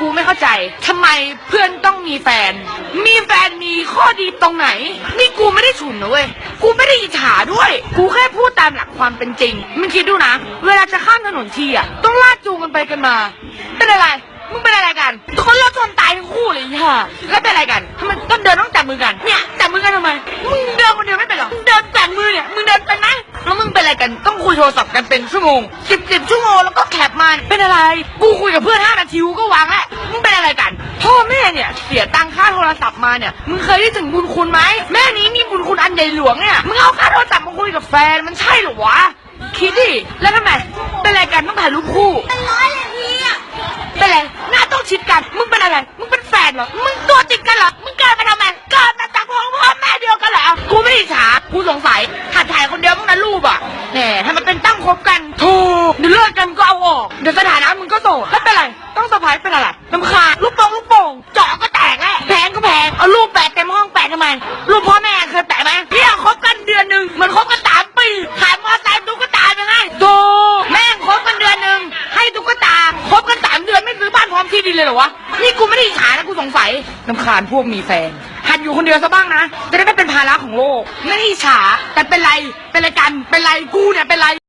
กูไม่เข้าใจทำไมเพื่อนต้องมีแฟน มีแฟนมีข้อดีตรงไหน นี่กูไม่ได้ฉุนนะเว้ย กูไม่ได้อิจฉาด้วย กูแค่พูดตามหลักความเป็นจริง มึงคิดดูนะ เวลาจะข้ามถนนทีอะ ต้องลากจูงกันไปกันมา เป็นอะไร มึงเป็นอะไรกันคนราชนตายทั้งคู่เลยค่ะ แล้วเป็นอะไรกันทำไมต้องเดินต้องจับมือกัน เนี่ยจับมือกันทำไม มึงเดินคนเดียวไม่เป็นหรอมึงเดินจับมือเนี่ย มึงเดินเป็นไหมแล้วมึงเป็นอะไรกัน ต้องคุยโทรศัพท์กันเป็นชั่วโมงสิบสิบชั่วโมงแล้วก็แคปมาเป็นอะไร กูคุยกับเพื่อนห้า ทีกูก็วางแล้วมึงเป็นอะไรกัน พ่อแม่เนี่ย เสียตังค่าโทรศัพท์มาเนี่ยมึงเคยได้ถึงบุญคุณไหมแม่นี้มีบุญคุณอันใหญ่หลวงเนี่ยมึงเอาค่าโทรศัพท์มาคุยกับแฟนมันใช่เหรอวะคิดดิแล้วทำไมเป็นอะไรกันต้องถ่ายรูปคู่เป็นร้อยเลยพี่อะเป็นไรหน้าต้องชิดกันมึงเป็นอะไรมึงเป็นแฟนเหรอมึงตัวติดกันเหรอมึงเกิดมาทำไมเกิดมาจากท้องพ่อแม่เดียวกันเหรอกูไม่ได้อิจฉากูสงสัยถ่ายถ่ายคนเดียวมึงนะรูปอะแหมถ้ามันเป็นตั้งคบกันถูกเดี๋ยวเลิกกันก็เอาออกเดี๋ยวสถานะมึงก็โสดแล้วเป็นไร ต้องสะพายเป็นอะไรน้ำคาญลูกโป่งลูกโป่งเจาะก็แตกแหละแพงก็แพงเอารูปแปะเต็มห้องแปะทำไมรูปพ่อแม่เคยแปะไหมเนี่ยคบกันเดือนหนึ่งเหมันคบกันสามปีขายมอเตอร์ไซค์ตุ๊กตายังไงดูแม่งคบกันเดือนหนึ่งให้ตุ๊กตาคบกันสามเดือนไม่ซื้อบ้านพร้อมที่ดินเลยเหรอวะนี่กูไม่ได้อิจฉานะกูสงสัยน้ำคาญพวกมีแฟนหัดอยู่คนเดียวซะบ้างนะจะได้ไม่เป็นภาระของโลกไม่ได้อิจฉาแต่เป็นไรเป็นไรกันเป็นไรกูเนี่ยเป็นไร